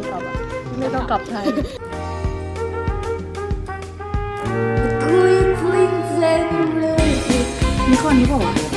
ยกลับอะไม่ต้องกลับไทยมีข้อนี้เปล่าวะ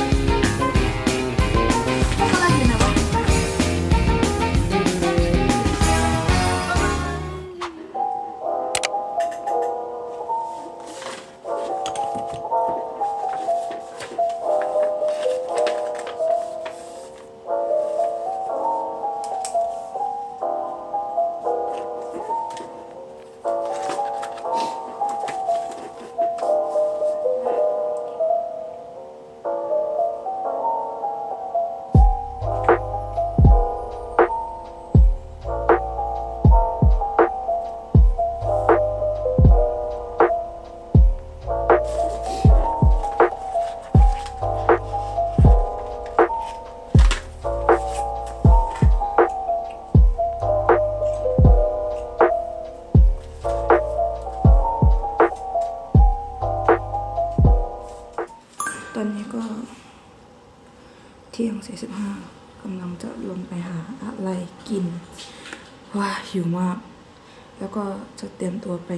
แล้วก็จะเตรียมตัวไป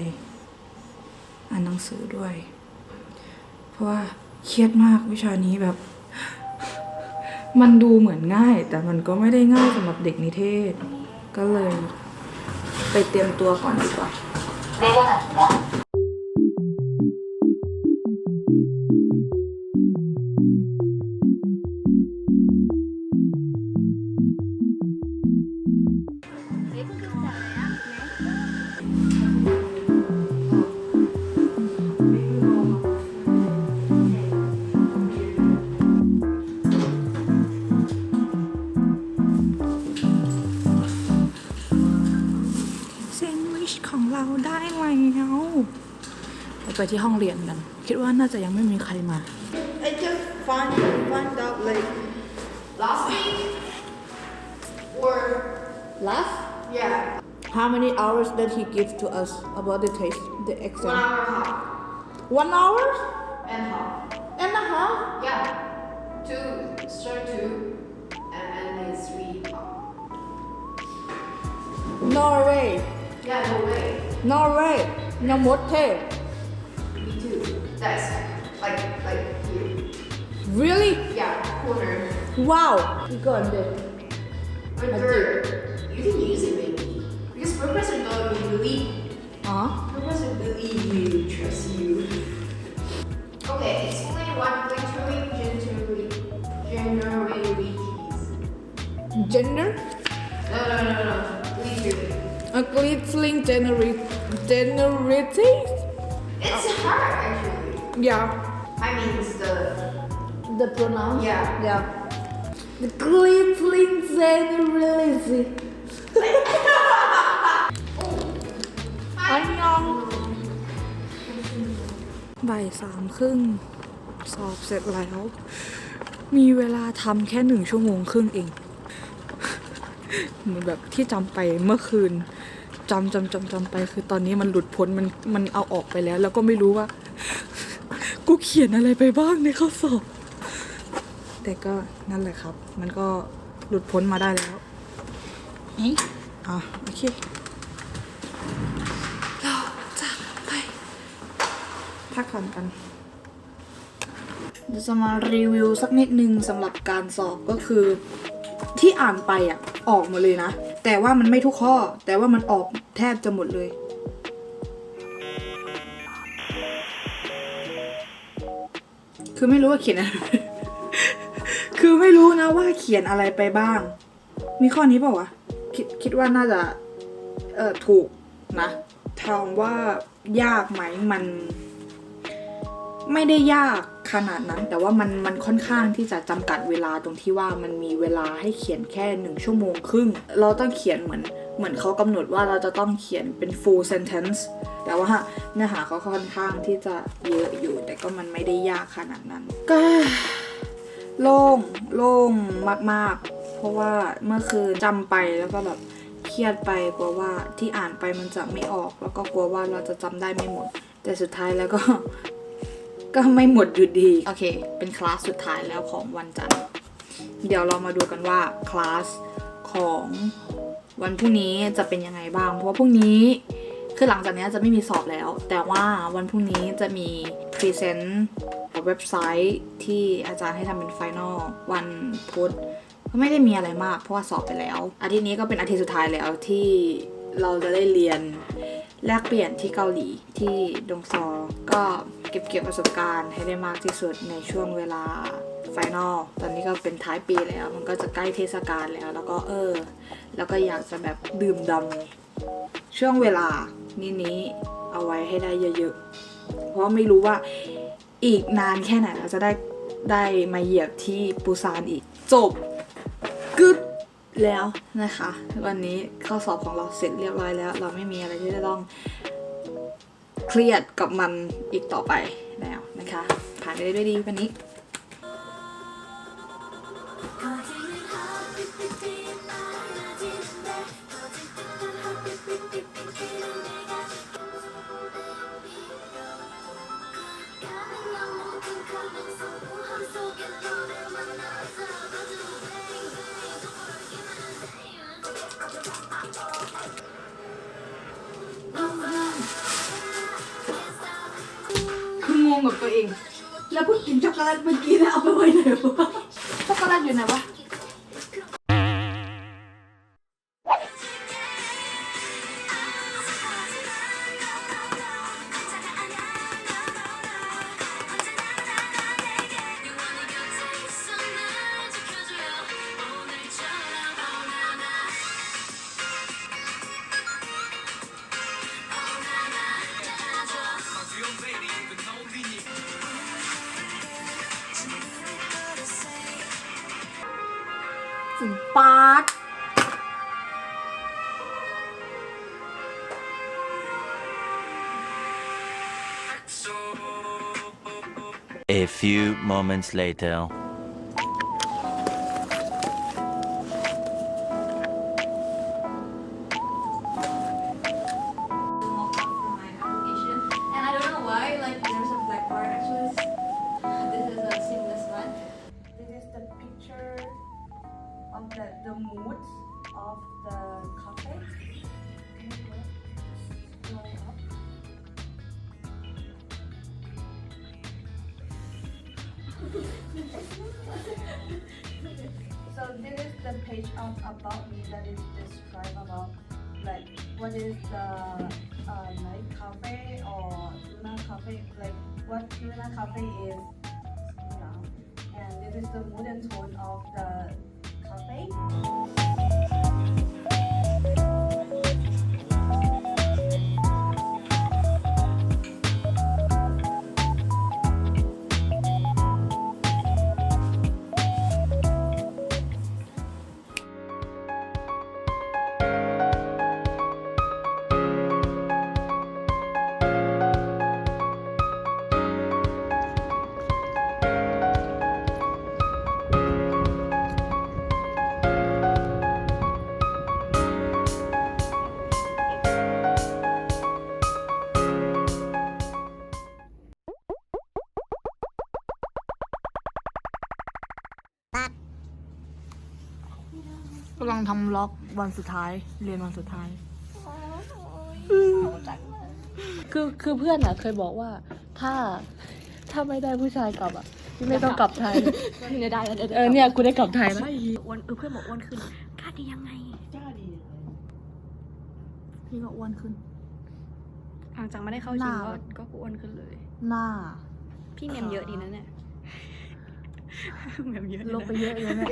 อ่านหนังสือด้วย เพราะว่าเครียดมากวิชานี้แบบ มันดูเหมือนง่าย แต่มันก็ไม่ได้ง่ายสำหรับเด็กนิเทศ ก็เลยไปเตรียมตัวก่อนดีกว่า ที่ห้องเรียนกัน คิดว่าน่าจะยังไม่มีใครมา I just find find out like last week or last yeah how many hours did he give to us about the test the one exam hour and a half one hour and half and a half yeah two start two and and then three no way yeah no way no way ยังหมดเท me desk, like like here. Really? Yeah, corner. Wow. You got it. But there, you can use it maybe because professor don't believe. Huh? Professor believe really trust you. Okay, explain what lecturing gender gender is. Gender? No, no, no, no. Glittering. A glittering generate generating? It's hard actually. Yeah I mean, it's the the pronoun yeah. yeah the glittering generation อันยองบ่ายสามครึ่งสอบเสร็จแล้ว มีเวลาทำแค่หนึ่งชั่วโมงครึ่งเอง เหมือนแบบที่จำไปเมื่อคืนจำจำจำจำไป คือตอนนี้มันหลุดพ้นมันมันเอาออกไปแล้ว แล้วก็ไม่รู้ว่า กูเขียนอะไรไปบ้างในข้อสอบ แต่ก็นั่นแหละครับ มันก็หลุดพ้นมาได้แล้วเอ๊ะอะโอเคเราจะไปพักผ่อนกันเดี๋ยวจะมารีวิวสักนิดนึงสำหรับการสอบก็คือ ที่อ่านไปอะออกหมดเลยนะ แต่ว่ามันไม่ทุกข้อ แต่ว่ามันออกแทบจะหมดเลย คือไม่รู้ว่าเขียนอะไรคือไม่รู้นะว่าเขียนอะไรไปบ้าง มีข้อนี้เปล่าวะคิดคิดว่าน่าจะเออถูกนะถามว่ายากไหมมัน ไม่ได้ยากขนาดนั้น แต่ว่ามันมันค่อนข้างที่จะจำกัดเวลาตรงที่ว่ามันมีเวลาให้เขียนแค่หนึ่งชั่วโมงครึ่ง เราต้องเขียนเหมือน เหมือนเขากำหนดว่าเราจะต้องเขียนเป็น full sentence แต่ว่าเนื้อหาเขาค่อนข้างที่จะเยอะอยู่ แต่ก็มันไม่ได้ยากขนาดนั้น ก็โล่งโล่งมากๆ เพราะว่าเมื่อคืนจำไปแล้วก็แบบเครียดไปกลัวว่าที่อ่านไปมันจะไม่ออก แล้วก็กลัวว่าเราจะจำได้ไม่หมด แต่สุดท้ายแล้วก็ ก็ไม่หมดอยู่ดี โอเค เป็นคลาสสุดท้ายแล้วของวันจันทร์เดี๋ยวเรามาดูกันว่าคลาสของ วันพรุ่งนี้จะเป็นยังไงบ้าง เพราะว่าพรุ่งนี้คือหลังจากนี้จะไม่มีสอบแล้ว แต่ว่าวันพรุ่งนี้จะมีพรีเซนต์เว็บไซต์ที่อาจารย์ให้ทำเป็นไฟนอลวันพุธก็ไม่ได้มีอะไรมาก เพราะว่าสอบไปแล้ว อาทิตย์นี้ก็เป็นอาทิตย์สุดท้ายแล้วที่เราจะได้เรียนแลกเปลี่ยนที่เกาหลีที่ดงซอ ก็เก็บเกี่ยวประสบการณ์ให้ได้มากที่สุดในช่วงเวลา ไฟนอลตอนนี้ก็เป็นท้ายปีแล้ว มันก็จะใกล้เทศกาลแล้ว แล้วก็เออ แล้วก็อยากจะแบบดื่มดำช่วงเวลานี้นี้เอาไว้ให้ได้เยอะๆ เพราะไม่รู้ว่าอีกนานแค่ไหนเราจะได้ได้มาเหยียบที่ปูซานอีก จบกึดแล้วนะคะ วันนี้ข้อสอบของเราเสร็จเรียบร้อยแล้ว เราไม่มีอะไรที่จะต้องเครียดกับมันอีกต่อไปแล้วนะคะ ผ่านไปได้ด้วยดีวันนี้ เอง แล้วเพิ่งกินช็อกโกแลตเมื่อกี้แล้วเอาไปไว้ไหนวะช็อกโกแลตอยู่ไหนวะ ปาร์ต A few moments later. This is the page of about me that is describe about like what is the uh, night cafe or Luna cafe like what Luna cafe is and this is the mood and tone of the cafe. ำลังทำล็อกวันสุดท้าย เรียนวันสุดท้าย คือคือเพื่อนอะเคยบอกว่า ถ้าถ้าไม่ได้ผู้ชายกลับอะไม่ต้องกลับไทยเนี่ยได้แล้วเดี๋ยวเออเนี่ยกูได้กลับไทยแล้วอ้วนเออเพื่อนบอกอ้วนขึ้นกล้าดียังไงพี่ก็อ้วนขึ้นหลังจากไม่ได้เข้าหจริน้างก็ก็อ้วนขึ้นเลย หน้า พี่เมมเยอะดีนะเนี่ยเมมเยอะลงไปเยอะเลยเนี่ย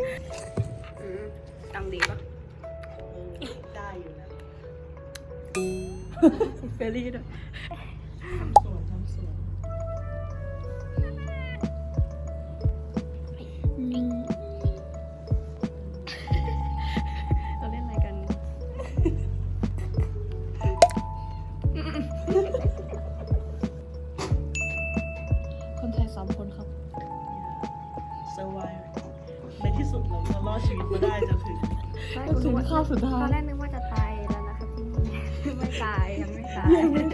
ตังดีปะได้อยู่นะเฟรลี่ด้วย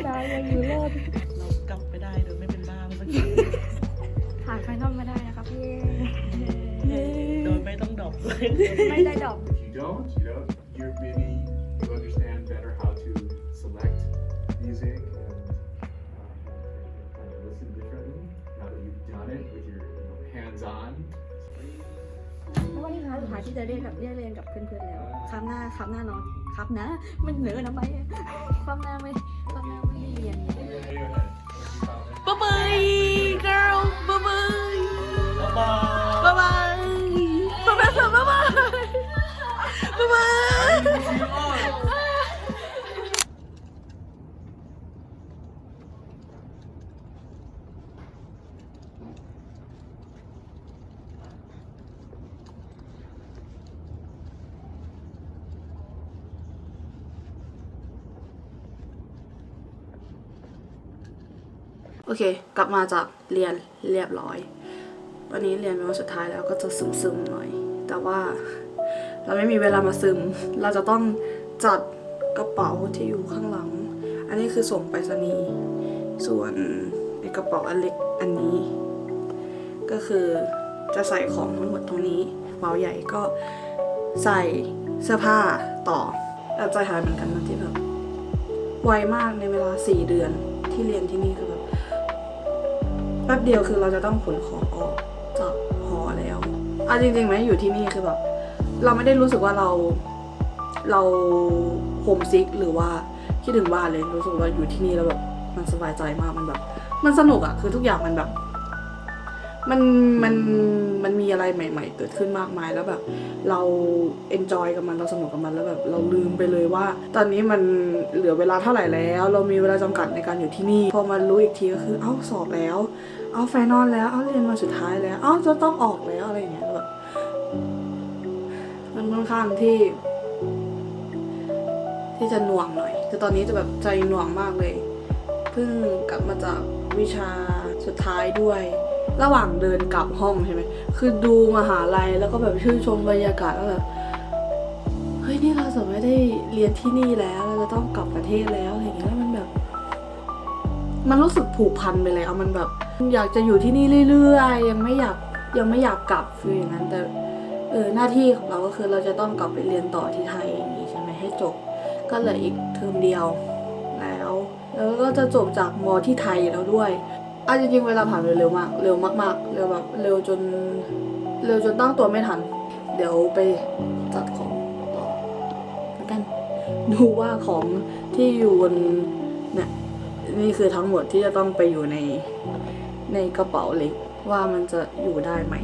ดายังอยู่รอดเรากลับไปได้โดยไม่เป็นบ้าเมื่อกี้ผ่านไฟนอลมาได้นะครับเย้โดยไม่ต้องดรอปไม่ได้ดรอป If you don't, เราะว่านี่ครั้สุดท้ายที่จะเรียนกับเรียนเรียนกับเพื่อนๆแล้วครั้งหน้าครั้งหน้าน้อง ครับนะ มันเหนือทำไมอะครั้งหน้าไม่ครั้งหน้าไม่ได้เรียนบ๊ายบาย girl บ๊ายบายบ๊ายบายบ๊ายบายบ๊ายบายบ๊ายบายบ๊ายบาย โอเค กลับมาจากเรียนเรียบร้อย วันนี้เรียนเป็นวันสุดท้ายแล้วก็จะซึมๆหน่อย แต่ว่าเราไม่มีเวลามาซึม เราจะต้องจัดกระเป๋าที่อยู่ข้างหลัง อันนี้คือส่งไปรษณีย์ส่วนไอกระเป๋าอันเล็กอันนี้ ก็คือจะใส่ของทั้งหมดตรงนี้กระเป๋าใหญ่ก็ใส่เสื้อผ้าต่อแต่ใจหายเหมือนกันนะที่แบบไวมากในเวลาสี่เดือนที่เรียนที่นี่คือแบบ แป๊บเดียวคือเราจะต้องขนของออกจากหอแล้วอะจริงๆไหมอยู่ที่นี่คือแบบเราไม่ได้รู้สึกว่าเราเราโฮมซิกหรือว่าคิดถึงบ้านเลยรู้สึกว่าอยู่ที่นี่แล้วแบบมันสบายใจมากมันแบบ มันสนุกอะคือทุกอย่างมันแบบ มันมันมันมีอะไรใหม่ ๆ เกิดขึ้นมากมายแล้วแบบ เราเอนจอยกับมันเราสนุกกับมันแล้วแบบเราลืมไปเลยว่า ตอนนี้มันเหลือเวลาเท่าไหร่แล้ว เรามีเวลาจำกัดในการอยู่ที่นี่ พอมารู้อีกทีก็คือเอ้าสอบแล้ว เอาไฟนอลแล้วเอาเรียนมาสุดท้ายแล้วเอาจะต้องออกแล้วอะไรอย่างเงี้ยแบบมันค่อนข้างที่ ที่จะหน่วงหน่อยแต่ตอนนี้จะแบบใจหน่วงมากเลย เพิ่งกลับมาจากวิชาสุดท้ายด้วย ระหว่างเดินกลับห้องใช่ไหมคือดูมหาลัยแล้วก็แบบชื่นชมบรรยากาศแล้วแบบเฮ้ยนี่เราจะไม่ได้เรียนที่นี่แล้วเราจะต้องกลับประเทศแล้วอะไรอย่างเงี้ยแล้วมันแบบ มันรู้สึกผูกพันไปเลยเอะมันแบบ อยากจะอยู่ที่นี่เรื่อยๆ ยังไม่อยากยังไม่อยากกลับคืออย่างนั้นแต่เออหน้าที่ของเราก็คือเราจะต้องกลับไปเรียนต่อที่ไทยอย่างนี้ใช่ไหมให้จบ ก็เหลืออีกเทอมเดียวแล้ว แล้วก็จะจบจากมที่ไทยแล้วด้วยอะจริงๆเวลาผ่านไปเร็วมากเร็วมากๆเร็วแบบเร็วจนเร็วจนตั้งตัวไม่ทัน เดี๋ยวไปจัดของต่อแล้วกันดูว่าของที่อยู่บนเนี่ยนี่คือทั้งหมดที่จะต้องไปอยู่ใน ในกระเป๋าเล็กว่ามันจะอยู่ได้ไหม